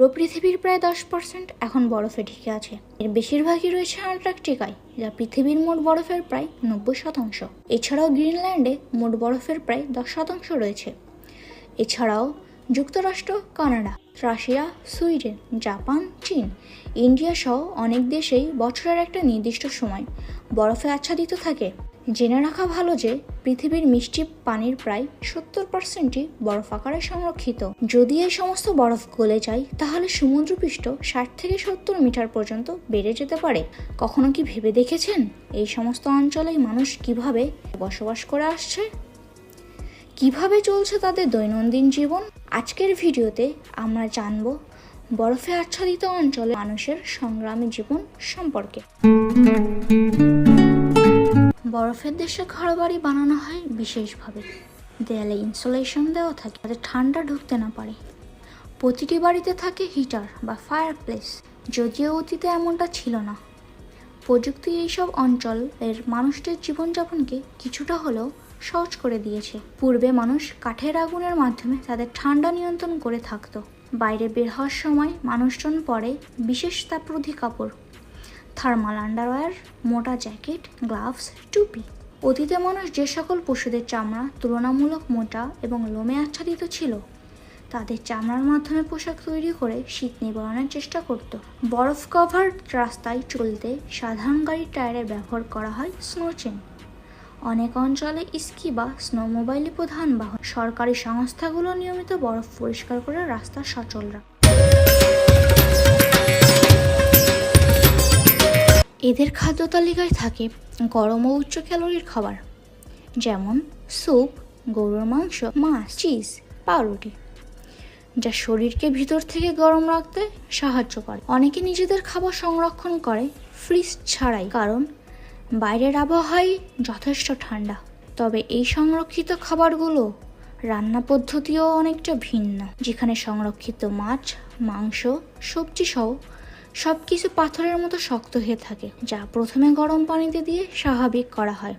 পুরো পৃথিবীর প্রায় দশ পার্সেন্ট এখন বরফে ঢেকে আছে। এর বেশিরভাগই রয়েছে আন্টার্কটিকায়, যা পৃথিবীর মোট বরফের প্রায় নব্বই শতাংশ। এছাড়াও গ্রিনল্যান্ডে মোট বরফের প্রায় দশ শতাংশ রয়েছে। এছাড়াও যুক্তরাষ্ট্র, কানাডা, রাশিয়া, সুইডেন, জাপান, চীন, ইন্ডিয়া সহ অনেক দেশেই বছরের একটা নির্দিষ্ট সময় বরফে আচ্ছাদিত থাকে। জেনে রাখা ভালো যে পৃথিবীর মিষ্টি পানির প্রায় সত্তর পার্সেন্টই বরফ আকারে সংরক্ষিত। যদি এই সমস্ত বরফ গলে যায়, তাহলে সমুদ্রপৃষ্ঠ ষাট থেকে সত্তর মিটার পর্যন্ত বেড়ে যেতে পারে। কখনো কি ভেবে দেখেছেন এই সমস্ত অঞ্চলে মানুষ কীভাবে বসবাস করে আসছে? কীভাবে চলছে তাদের দৈনন্দিন জীবন? আজকের ভিডিওতে আমরা জানব বরফে আচ্ছাদিত অঞ্চলে মানুষের সংগ্রামী জীবন সম্পর্কে। বরফের দেশে ঘরবাড়ি বানানো হয় বিশেষভাবে। দেয়ালে ইনসুলেশন দেওয়া থাকে, যাতে ঠান্ডা ঢুকতে না পারে। প্রতিটি বাড়িতে থাকে হিটার বা ফায়ার প্লেস যদিও অতীতে এমনটা ছিল না। প্রযুক্তি এইসব অঞ্চলের মানুষদের জীবনযাপনকে কিছুটা হলেও সহজ করে দিয়েছে। পূর্বে মানুষ কাঠের আগুনের মাধ্যমে তাদের ঠান্ডা নিয়ন্ত্রণ করে থাকতো। বাইরে বের হওয়ার সময় মানুষজন পরে বিশেষ তাপরোধী কাপড় থার্মাল আন্ডারওয়্যার মোটা জ্যাকেট গ্লাভস টুপি। অতীতে মানুষ যে সকল পশুদের চামড়া তুলনামূলক মোটা এবং লোমে আচ্ছাদিত ছিল, তাদের চামড়ার মাধ্যমে পোশাক তৈরি করে শীত নিবারণের চেষ্টা করত। বরফ কভার রাস্তায় চলতে সাধারণ গাড়ির টায়ারের ব্যবহার করা হয় স্নোচেন। অনেক অঞ্চলে স্কি বা স্নোমোবাইলই প্রধান বাহন। সরকারি সংস্থাগুলো নিয়মিত বরফ পরিষ্কার করে রাস্তা সচল রাখে। এদের খাদ্য তালিকায় থাকে গরম ও উচ্চ ক্যালোরির খাবার, যেমন স্যুপ, গরুর মাংস, মাছ, চিজ, পাউরুটি, যা শরীরকে ভিতর থেকে গরম রাখতে সাহায্য করে। অনেকে নিজেদের খাবার সংরক্ষণ করে ফ্রিজ ছাড়াই, কারণ বাইরের আবহাওয়াই যথেষ্ট ঠান্ডা। তবে এই সংরক্ষিত খাবারগুলো রান্না পদ্ধতিও অনেকটা ভিন্ন, যেখানে সংরক্ষিত মাছ, মাংস, সবজি সহ সব কিছু পাথরের মতো শক্ত হয়ে থাকে, যা প্রথমে গরম পানিতে দিয়ে স্বাভাবিক করা হয়,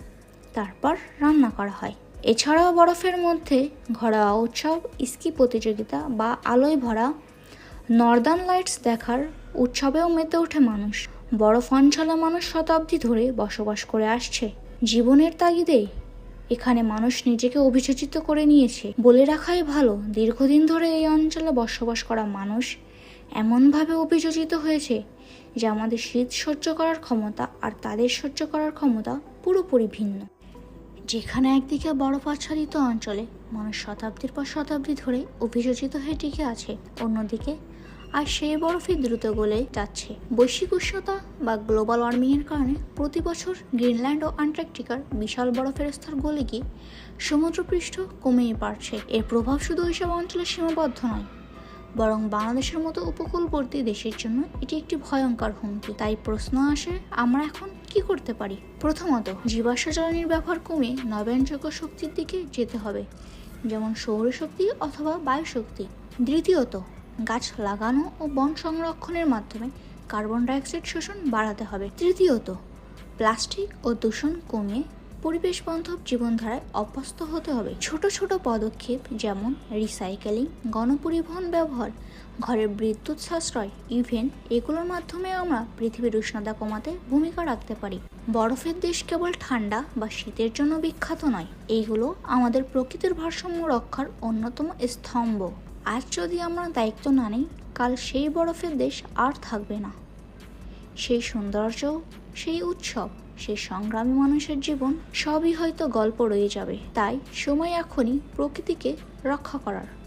তারপর রান্না করা হয়। এছাড়াও বরফের মধ্যে ঘরোয়া উৎসব, স্কি প্রতিযোগিতা বা আলোয় ভরা নর্দার্ন লাইটস দেখার উৎসবেও মেতে ওঠে মানুষ। বরফ অঞ্চলে মানুষ শতাব্দী ধরে বসবাস করে আসছে। জীবনের তাগিদে এখানে মানুষ নিজেকে অভিযোজিত করে নিয়েছে। বলে রাখাই ভালো, দীর্ঘদিন ধরে এই অঞ্চলে বসবাস করা মানুষ এমনভাবে অভিযোজিত হয়েছে যে আমাদের শীত সহ্য করার ক্ষমতা আর তাদের সহ্য করার ক্ষমতা পুরোপুরি ভিন্ন। যেখানে একদিকে বরফ আচ্ছাদিত অঞ্চলে মানুষ শতাব্দীর পর শতাব্দী ধরে অভিযোজিত হয়ে টিকে আছে, অন্যদিকে আর সেই বরফই দ্রুত গলে যাচ্ছে। বৈশ্বিক উষ্ণতা বা গ্লোবাল ওয়ার্মিংয়ের কারণে প্রতি বছর গ্রিনল্যান্ড ও আন্টার্কটিকার বিশাল বরফের স্তর গলে গিয়ে সমুদ্রপৃষ্ঠ কমেই পারছে এর প্রভাব শুধু ওইসব অঞ্চলে সীমাবদ্ধ নয় বরং বাংলাদেশের মতো উপকূলবর্তী দেশের জন্য এটি একটি ভয়ঙ্কর হুমকি। তাই প্রশ্ন আসে, আমরা এখন কি করতে পারি? প্রথমত, জীবাশ্ম জ্বালানির ব্যবহার কমে নবায়নযোগ্য শক্তির দিকে যেতে হবে, যেমন সৌরশক্তি অথবা বায়ুশক্তি। দ্বিতীয়ত, গাছ লাগানো ও বন সংরক্ষণের মাধ্যমে কার্বন ডাইঅক্সাইড শোষণ বাড়াতে হবে। তৃতীয়ত, প্লাস্টিক ও দূষণ কমিয়ে পরিবেশ বান্ধব জীবনধারায় অভ্যস্ত হতে হবে। ছোট ছোট পদক্ষেপ যেমন রিসাইকেলিং গণপরিবহন ব্যবহার, ঘরের বিদ্যুৎ সাশ্রয় ইভেন এগুলোর মাধ্যমে আমরা পৃথিবীর উষ্ণতা কমাতে ভূমিকা রাখতে পারি। বরফের দেশ কেবল ঠান্ডা বা শীতের জন্য বিখ্যাত নয়, এইগুলো আমাদের প্রকৃতির ভারসাম্য রক্ষার অন্যতম স্তম্ভ। আজ যদি আমরা দায়িত্ব না নিই, কাল সেই বরফের দেশ আর থাকবে না। সেই সৌন্দর্য, সেই উৎসব সেই সংগ্রামী মানুষের জীবন সবই হয়তো গল্প রয়ে যাবে। তাই সময় এখনই প্রকৃতিকে রক্ষা করার।